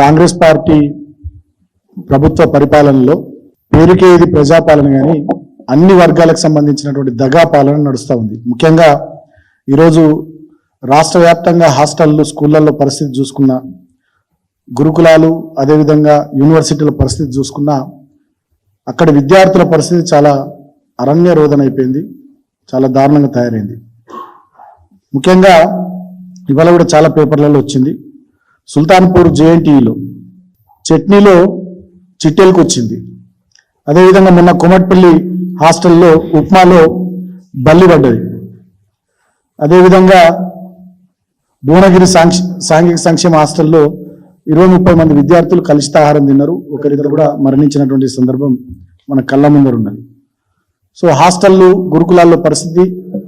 Congress party ప్రభుత్వ పరిపాలనలో పేరుకే ఇది ప్రజాపాలన కానీ అన్ని వర్గాలకు సంబంధించినటువంటి దగా పాలన నడుస్తూ ఉంది. ముఖ్యంగా ఈరోజు రాష్ట్ర వ్యాప్తంగా హాస్టళ్ళు స్కూళ్ళల్లో పరిస్థితి చూసుకున్నా గురుకులాలు అదేవిధంగా యూనివర్సిటీల పరిస్థితి చూసుకున్నా అక్కడ విద్యార్థుల పరిస్థితి చాలా అరణ్య రోధన అయిపోయింది చాలా దారుణంగా తయారైంది. ముఖ్యంగా ఇవాళ కూడా చాలా పేపర్లలో వచ్చింది. సుల్తాన్పూర్ జేఎన్టీఈలో చట్నీలో చిట్టెలకు వచ్చింది అదేవిధంగా మొన్న కొమట్పల్లి హాస్టల్లో ఉప్మాలో బల్లి పడ్డది. అదేవిధంగా భువనగిరి సాంక్ష సాంఘిక సంక్షేమ హాస్టల్లో ఇరవై ముప్పై మంది విద్యార్థులు కలుషితాహారం తిన్నారు. ఒకరిద్దరు కూడా మరణించినటువంటి సందర్భం మన కళ్ళ ముందర ఉన్నది. సో హాస్టళ్ళు గురుకులాల్లో పరిస్థితి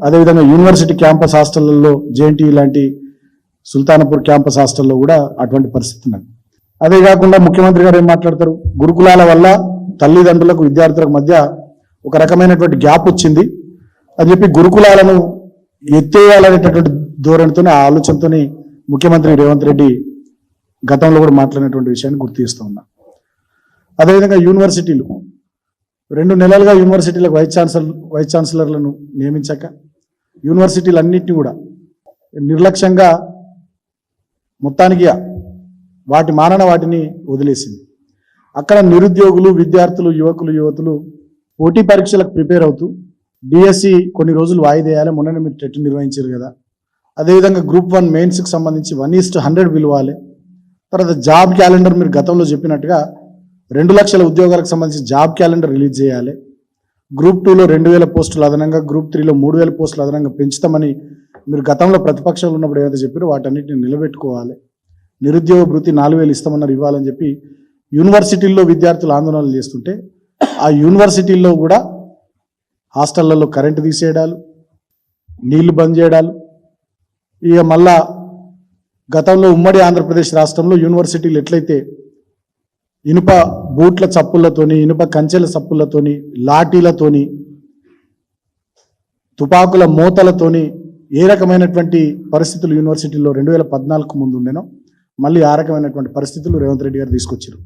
అదేవిధంగా యూనివర్సిటీ క్యాంపస్ హాస్టళ్ళలో జేఎన్టీ లాంటి సుల్తానపూర్ క్యాంపస్ హాస్టల్లో కూడా అటువంటి పరిస్థితి ఉన్నది. అదే కాకుండా ముఖ్యమంత్రి గారు ఏం మాట్లాడతారు? గురుకులాల వల్ల తల్లిదండ్రులకు విద్యార్థులకు మధ్య ఒక రకమైనటువంటి గ్యాప్ వచ్చింది. అని చెప్పి గురుకులాలను ఎత్తేయాలనేటటువంటి ధోరణితోనే ఆ ఆలోచనతో ముఖ్యమంత్రి రేవంత్ రెడ్డి గతంలో కూడా మాట్లాడినటువంటి విషయాన్ని గుర్తు చేస్తూ ఉన్నా. అదేవిధంగా యూనివర్సిటీలు. రెండు నెలలుగా యూనివర్సిటీలకు వైస్ ఛాన్సలర్ వైస్ ఛాన్సలర్లను నియమించాక యూనివర్సిటీలు అన్నింటినీ కూడా నిర్లక్ష్యంగా మొత్తానికి వాటి మానన వాటిని వదిలేసింది. అక్కడ నిరుద్యోగులు విద్యార్థులు యువకులు యువతులు పోటీ పరీక్షలకు ప్రిపేర్ అవుతూ డిఎస్సి కొన్ని రోజులు వాయిదేయాలి. మొన్ననే మీరు టెట్ నిర్వహించారు కదా. అదేవిధంగా గ్రూప్ వన్ మెయిన్స్కి సంబంధించి వన్ ఈస్ట్ హండ్రెడ్ పిలవాలి. తర్వాత జాబ్ క్యాలెండర్ మీరు గతంలో చెప్పినట్టుగా రెండు లక్షల ఉద్యోగాలకు సంబంధించి జాబ్ క్యాలెండర్ రిలీజ్ చేయాలి. గ్రూప్ టూలో రెండు వేల పోస్టులు అదనంగా గ్రూప్ త్రీలో మూడు వేల పోస్టులు అదనంగా పెంచుతామని మీరు గతంలో ప్రతిపక్షంలో ఉన్నప్పుడు ఏదైతే చెప్పారో వాటన్నిటిని నిలబెట్టుకోవాలి. నిరుద్యోగ భృతి నాలుగు వేలు ఇస్తామన్నారు ఇవ్వాలని చెప్పి యూనివర్సిటీల్లో విద్యార్థులు ఆందోళనలు చేస్తుంటే ఆ యూనివర్సిటీల్లో కూడా హాస్టళ్ళలో కరెంటు తీసేయడాలు నీళ్ళు బంద్ చేయడాలు. ఇక మళ్ళా గతంలో ఉమ్మడి ఆంధ్రప్రదేశ్ రాష్ట్రంలో యూనివర్సిటీలు ఎట్లయితే ఇనుప బూట్ల చప్పులతోని ఇనుప కంచెల చప్పులతోని లాఠీలతోని తుపాకుల మూతలతోని ఏ రకమైనటువంటి పరిస్థితులు యూనివర్సిటీలో రెండు వేల పద్నాలుగు ముందు ఉండేనో మళ్ళీ ఆ రకమైనటువంటి పరిస్థితులు రేవంత్ రెడ్డి గారు తీసుకొచ్చారు